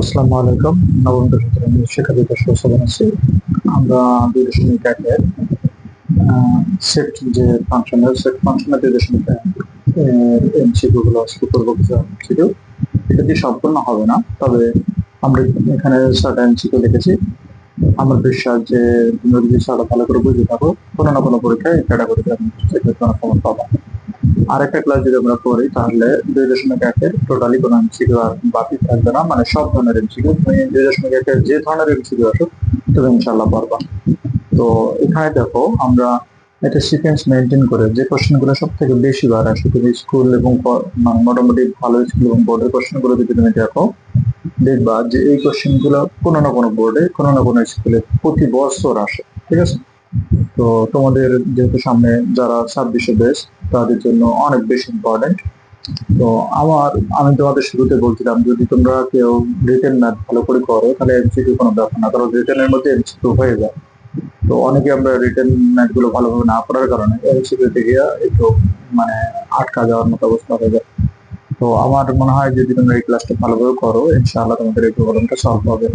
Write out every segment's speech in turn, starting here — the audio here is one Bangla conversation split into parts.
আসসালামু আলাইকুম। নবম দশম শিক্ষা বিকাশ ব্যবস্থা জানাচ্ছি আমরা দুই দশমিক একের সেট যে ফাংশন সেট ফাংশনের দুই দশমিক এমসিকিউ গুলো শুরু করব কিছু এমসিকিউ এটা দিয়ে সম্পূর্ণ হবে না, তবে আমরা এখানে ছটা এমসিকিউ লিখেছি। আমার বিশ্বাস যে তুমি যদি ছটা ভালো করে বুঝে থাকো কোনো না কোনো পরীক্ষায় ক্যাটাগরিতে আমি কোনো খবর পাবো আরেকটা ক্লাস যদি আমরা করি, তাহলে দুই দশমিক একের টোটালি কোনো এমসিকিউ আর বাকি থাকবে না। মানে সব ধরনের এমসিকিউ তুমি দুই দশমিক একের যে ধরনের এমসিকিউ আসুক, তুমি ইনশাল্লাহ পারবা। তো এখানে দেখো, আমরা একটা সিকোয়েন্স মেনটেন করে যে কোশ্চেনগুলো সব থেকে বেশি বার আসে, তুমি স্কুল এবং মানে মোটামুটি ভালো স্কুল এবং বোর্ডের কোশ্চেনগুলো যদি তুমি দেখো, দেখবা যে এই কোশ্চেনগুলো কোনো না কোনো বোর্ডে কোনো না কোনো স্কুলে প্রতি বছর আসে। ঠিক আছে? তো তোমাদের যেহেতু সামনে যারা ছাব্বিশে বেশ তাদের জন্য অনেক বেশি ইম্পর্টেন্ট তো আমার, আমি তোমাদের শুরুতে বলছিলাম, যদি তোমরা কেউ রিটেন ম্যাথ ভালো করে করো তাহলে এমসিকিউ কোনো ব্যাপার না, কারণ রিটেনের মধ্যে এমসিকিউ হয়ে যায়। তো অনেকে আমরা রিটেন ম্যাথগুলো ভালোভাবে না করার কারণে এমসিকিউ থেকে একটু মানে আটকা যাওয়ার মতো অবস্থা হয়ে যায়। তো আমার মনে হয় যদি তোমরা এই ক্লাসটা ভালোভাবে করো, ইনশাআল্লাহ তোমাদের এই প্রবলেমটা সলভ হবে।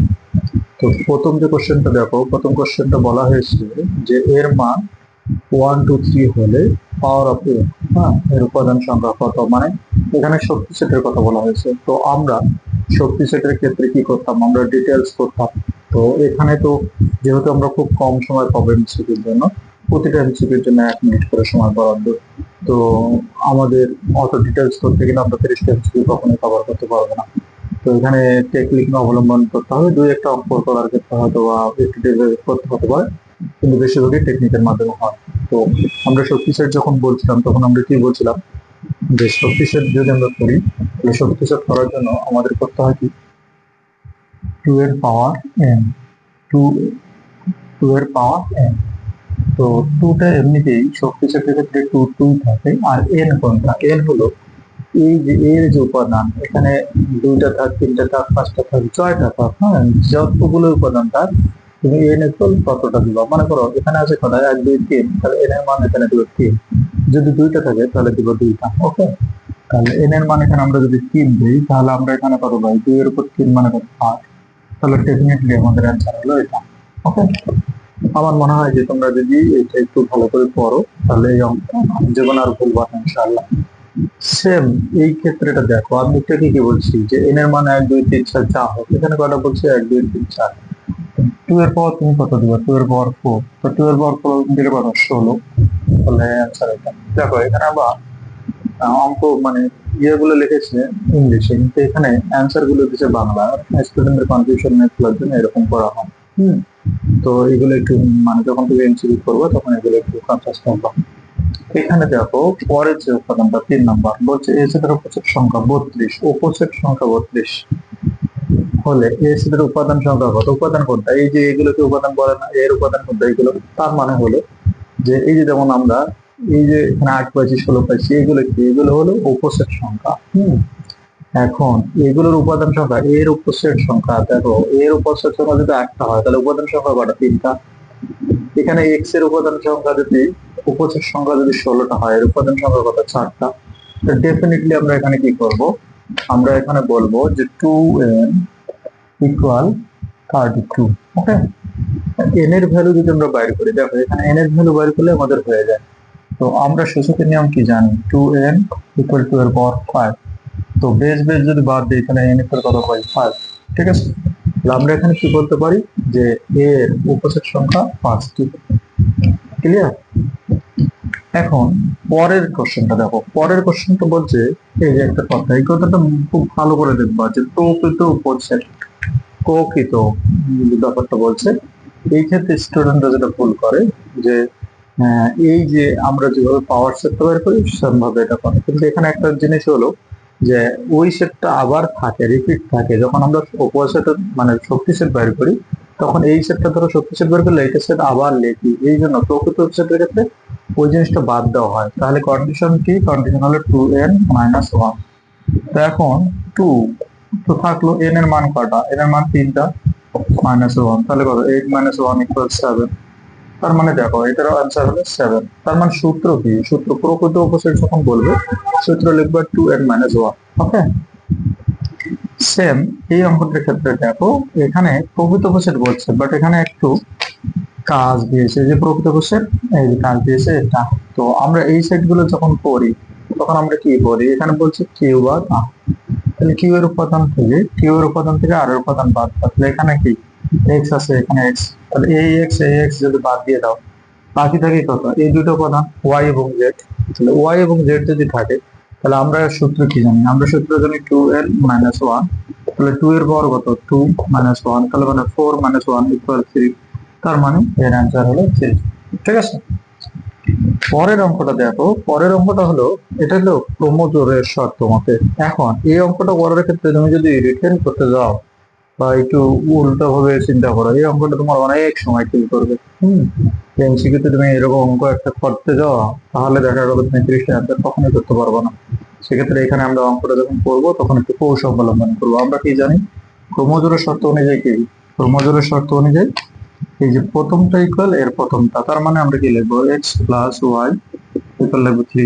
তো প্রথম যে কোশ্চেনটা দেখো, প্রথম কোশ্চেনটা বলা হয়েছে যে এর মান ওয়ান টু থ্রি হলে পাওয়ার অফ হ্যাঁ এর উপাদান সংখ্যা কত? মানে এখানে শক্তি সেটের কথা বলা হয়েছে। তো আমরা শক্তি সেটের ক্ষেত্রে কি করতাম? আমরা ডিটেলস করতাম। তো এখানে তো যেহেতু আমরা খুব কম সময় পাবো এমসিকিউর জন্য, প্রতিটা এমসিকিউর জন্য এক মিনিট করে সময় বরাদ্দ। তো আমাদের অত ডিটেলস করতে গেলে আমরা তিরিশটা এমসিকিউ কখনোই কভার করতে পারব না। তো এখানে টেকনিক অবলম্বন করতে হবে। দুই একটা অঙ্ক করার ক্ষেত্রে হয়তো বা একটু করতে হতে পারে। কিন্তু বেশিরভাগই টেকনিকের মাধ্যমে হয়। তো আমরা শক্তি সেট যখন বলছিলাম, তখন আমরা কি বলছিলাম? যে শক্তি সেট যদি আমরা করি তাহলে শক্তি সেট করার জন্য আমাদের করতে হয় কি? টু এর পাওয়ার এন টু টু এর পাওয়ার এন তো টুটা এমনিতেই শক্তি সেটের ক্ষেত্রে টু টু থাকে, আর এন কোনটা? এন হলো এই যে, এর যে উপাদান, এখানে দুইটা থাক, তিনটা থাক, পাঁচটা থাক, ছয়টা থাক হ্যাঁ? যতগুলো উপাদান থাক তুমি এন কতটা দিবা। মনে করো, এখানে আছে এক, দুই, তিন। তাহলে মান এখানে তিন। যদি দুইটা থাকে, তাহলে দিব দুইটা। ওকে? তাহলে মান এখানে আমরা যদি তিন দিই, তাহলে আমরা এখানে কত পাই? উপর তিন মানে কত? তাহলে ডেফিনেটলি আমাদের অ্যান্সার হলো এটা। ওকে? আমার মনে হয় যে তোমরা যদি এটা একটু ভালো করে পড়ো, তাহলে এই অঙ্ক জীবন আর ভুলবা না, ইনশাআল্লাহ। সেম এই ক্ষেত্রেটা দেখো। আমি এটাকে কি বলছি? যে এন মান এক, দুই, তিন চার। যা হোক এখানে কটা বলছে? এক, দুই, তিন, চার। টু এর পাওয়ার তুমি কত দিবা? টু এর পাওয়ার ফোর তো টু এর পাওয়ার ফোর দিলে কত? ষোলো। তাহলে অ্যান্সার এটা দেখো, এখানে আবার অঙ্ক মানে ইয়েগুলো লিখেছে ইংলিশে, কিন্তু এখানে অ্যান্সারগুলো দিচ্ছে বাংলা। স্টুডেন্টের কনফিউশন তোলার জন্য এরকম করা হয়। হুম? তো এগুলো একটু মানে যখন তুমি এমসিকিউ করবে, তখন এগুলো একটু কনসাস থাকবে এখানে দেখো, পরের যে উপাদানটা, তিন নাম্বার, বলছে এ সেটের সংখ্যা বত্রিশ, উপসেট সংখ্যা বত্রিশ। হলে এ সেটের উপাদান সংখ্যা কত উপাদান কোনটা? এই যে এগুলোকে উপাদান বলে না, এর উপাদান কোনটা? এগুলো, তার মানে হলো যে এই যে যেমন আমরা এই যে এখানে আট পাইছি, ষোলো পাইছি, এগুলো কি? এগুলো হলো উপসেট সংখ্যা, হুম? এখন এগুলোর উপাদান সংখ্যা, এর উপসেট সংখ্যা, দেখো, এর উপসেট সংখ্যা যদি একটা হয়, তাহলে উপাদান সংখ্যা কটা? তিনটা। এখানে এক্সের উপাদান সংখ্যা যদি, উপসেট সংখ্যা যদি ষোলোটা হয়, এর উপাদান সংখ্যা কত? চারটা। ডেফিনেটলি আমরা এখানে কি করব? আমরা এখানে বলব যে two N equal thirty two okay N এর ভ্যালু যদি আমরা বাইর করি, দেখো এখানে এন এর ভ্যালু বাইর করলে আমাদের হয়ে যায়। তো আমরা সূচকের নিয়ম কি জানি? টু এন ইকুয়াল টু এর পাওয়ার ফাইভ তো বেস বেস যদি বাদ দিই, তাহলে এন ইকুয়াল কত পাই? ফাইভ ঠিক আছে? আমরা এখানে কি বলতে পারি? যে এর উপসেট সংখ্যা পাঁচটি ক্লিয়ার এখন পরের কোশ্চেনটা দেখো। পরের কোশ্চেনটা বলছে, এই যে একটা কথা, এই কথাটা খুব ভালো করে দেখবা যে প্রকৃত উপসেট প্রকৃত ব্যাপারটা বলছে, এই ক্ষেত্রে স্টুডেন্টরা যেটা ভুল করে, যে এই যে আমরা যেভাবে পাওয়ার সেটটা বের করি, সেমভাবে এটা করে। কিন্তু এখানে একটা জিনিস হলো যে, ওই সেটটা আবার থাকে রিপিট থাকে। যখন আমরা উপসেট মানে শক্তি সেট বের করি, তখন এই সেটটা ধরো শক্তি সেট বের করলে এইটা সেট আবার লেখি। এই জন্য প্রকৃত সেটের ক্ষেত্রে ওই জিনিসটা বাদ দেওয়া হয়। তাহলে কন্ডিশন কি? কন্ডিশন হলো টু এন মাইনাস ওয়ান তো এখন টু তো থাকল এন এর মান কটা? এন এর মান তিনটা। মাইনাস ওয়ান তাহলে কত? Eight minus one equal seven তার মানে দেখো এটার আনসার হলো সেভেন তার মানে সূত্র কি? সূত্র প্রকৃত উপসেট যখন বলবে, সূত্র লিখবে two N minus one okay same এই অঙ্কটার ক্ষেত্রে দেখো, এখানে প্রকৃতপক্ষের বলছে বাট এখানে একটু কাজ দিয়েছে, যে প্রকৃত প্রকৃতপক্ষের এই কাজ দিয়েছে এটা। তো আমরা এই সেটগুলো যখন করি তখন আমরা কি করি এখানে বলছে কিউ আর তাহলে কিউ এর উপাদান থেকে কিউ এর উপাদান থেকে আর এর উপাদান বাদ, তাহলে এখানে কি? এক্স আছে, এখানে এক্স তাহলে এই এক্স এই এক্স যদি বাদ দিয়ে দাও, বাকি থাকে কত? এই দুটো উপাদান ওয়াই এবং জেড তাহলে ওয়াই এবং জেড যদি থাকে, তাহলে আমরা সূত্র কি জানি? আমরা সূত্র জানি টু এল মাইনাস ওয়ান তাহলে টু এর পাওয়ার কত টু মাইনাস ওয়ান তাহলে মানে four minus one equal three তার মানে এর অ্যান্সার হলো থ্রি ঠিক আছে? পরের অঙ্কটা দেখো। পরের অঙ্কটা হলো, এটা হলো ক্রোমোজোরের শর্ত মতে এখন এই অঙ্কটা করার ক্ষেত্রে তুমি যদি রিটেন করতে যাও বা একটু উল্টো ভাবে চিন্তা করো, এই অঙ্কটা তোমার অনেক সময় ফিল করবে। হম? এমসিকিউতে তুমি এরকম অঙ্ক একটা করতে যাও, তাহলে দেখা গেল তুমি ত্রিশটা অ্যান্সার কখনোই করতে পারব না। সেক্ষেত্রে এখানে আমরা অঙ্কটা যখন করব, তখন একটু কৌশল অবলম্বন করব। আমরা কি জানি? ক্রোমোজোরের শর্ত অনুযায়ী কি? ক্রোমোজোরের শর্ত অনুযায়ী এই যে প্রথমটা ইকুয়াল এর প্রথমটা, তার মানে আমরা কি লিখব? এক্স প্লাস ওয়াই ইকুয়াল লিখব থ্রি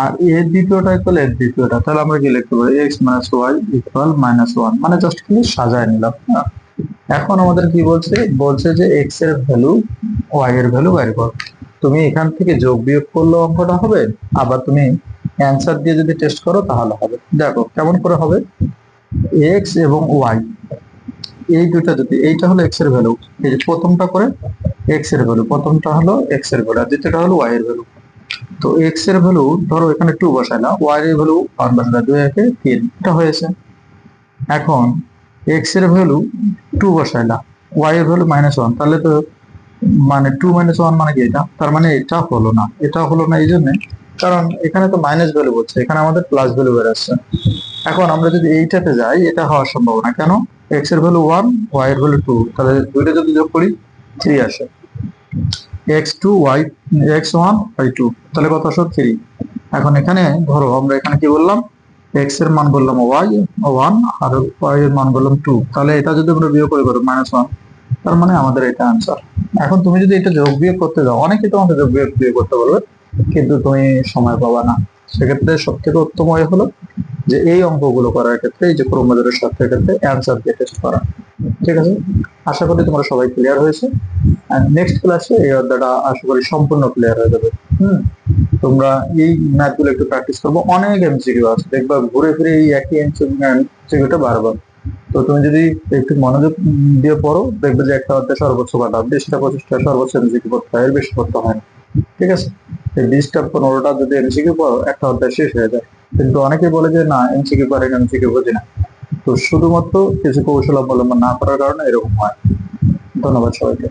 আর এর দ্বিতীয়টা ইকুয়াল এর দ্বিতীয়টা, তাহলে আমরা কি লিখতে পারি? X minus Y equal minus one মানে জাস্ট খালি সাজায় নিলাম। এখন আমাদের কি বলছে? বলছে যে এক্সের ভ্যালু ওয়াই এর ভ্যালু বের কর। তুমি এখান থেকে যোগ বিয়োগ করলে অঙ্কটা হবে, আবার তুমি অ্যান্সার দিয়ে যদি টেস্ট করো, তাহলে হবে। দেখো, কেমন করে হবে? এক্স এবং ওয়াই এই দুটা যদি, এইটা হলো এক্সের ভ্যালু এই যে প্রথমটা করে এক্সের ভ্যালু প্রথমটা হলো এক্সের ভ্যালু আর দ্বিতীয়টা হলো ওয়াই এর ভ্যালু তো এক্সের ভ্যালু ধরো এখানে টু বসাইলাম ওয়াই এর ভ্যালু ওয়ান বসাইলাম দুই, একে তিন, এটা হয়েছে। এখন এক্সের ভ্যালু টু বসাইলাম ওয়াই এর ভ্যালু মাইনাস ওয়ান তাহলে তো মানে টু মাইনাস ওয়ান মানে কি এটা? তার মানে এটা হলো না, এটা হলো না এই জন্যে, কারণ এখানে তো মাইনাস ভ্যালু বলছে এখানে আমাদের প্লাস ভ্যালু বেরোচ্ছে এখন আমরা যদি এইটাতে যাই, এটা হওয়ার সম্ভাবনা, কেন? এক্সের ভ্যালু ওয়ান ওয়াই এর ভ্যালু টু তাহলে দুইটা যদি যোগ করি থ্রি আসে। X two Y X one Y two তাহলে কত আসো? থ্রি এখন এখানে ধরো, আমরা এখানে কি বললাম? এক্সের মান বললাম ওয়াই ওয়ান আর ওয়াই এর মান বললাম টু তাহলে এটা যদি আমরা বিয়োগ করে করো মাইনাস ওয়ান তার মানে আমাদের এটা আনসার এখন তুমি যদি এটা যোগ বিয়োগ করতে যাও, অনেকে তোমাকে যোগ বিয়োগ করতে বলবে, কিন্তু তুমি সময় পাবা না। সেক্ষেত্রে সব থেকে উত্তম হলো যে এই অঙ্কগুলো করার ক্ষেত্রে এই যে ক্রমজোরের শর্তের ক্ষেত্রে অ্যান্সার দিয়ে টেস্ট করা। ঠিক আছে? আশা করি তোমরা সবাই ক্লিয়ার হয়েছে। নেক্সট ক্লাসে এই অধ্যায়টা আশা করি সম্পূর্ণ ক্লিয়ার হয়ে যাবে। হুম? তোমরা এই ম্যাথগুলো একটু প্র্যাকটিস করব। অনেক এমসিকিউ আছে। দেখবা ঘুরে ফিরে এই একই এমসিকিউটা বারবার। তো তুমি যদি একটু মনোযোগ দিয়ে পড়ো, দেখবে যে একটা অধ্যায় সর্বোচ্চ কাটা বিশটা, পঁচিশটা সর্বোচ্চ এমসিকিউ পড়তে হয়, এর বেশি পড়তে হয় না। ঠিক আছে? এই বিশটা, পনেরোটা যদি এমসিকিউ পড়ো, একটা অধ্যায় শেষ হয়ে যায়। কিন্তু অনেকে বলে যে, না এমসিকিউ পারে এমসিকিউ বোঝে না। তো শুধুমাত্র কিছু কৌশল অবলম্বন না করার কারণে এরকম হয়। ধন্যবাদ সবাইকে।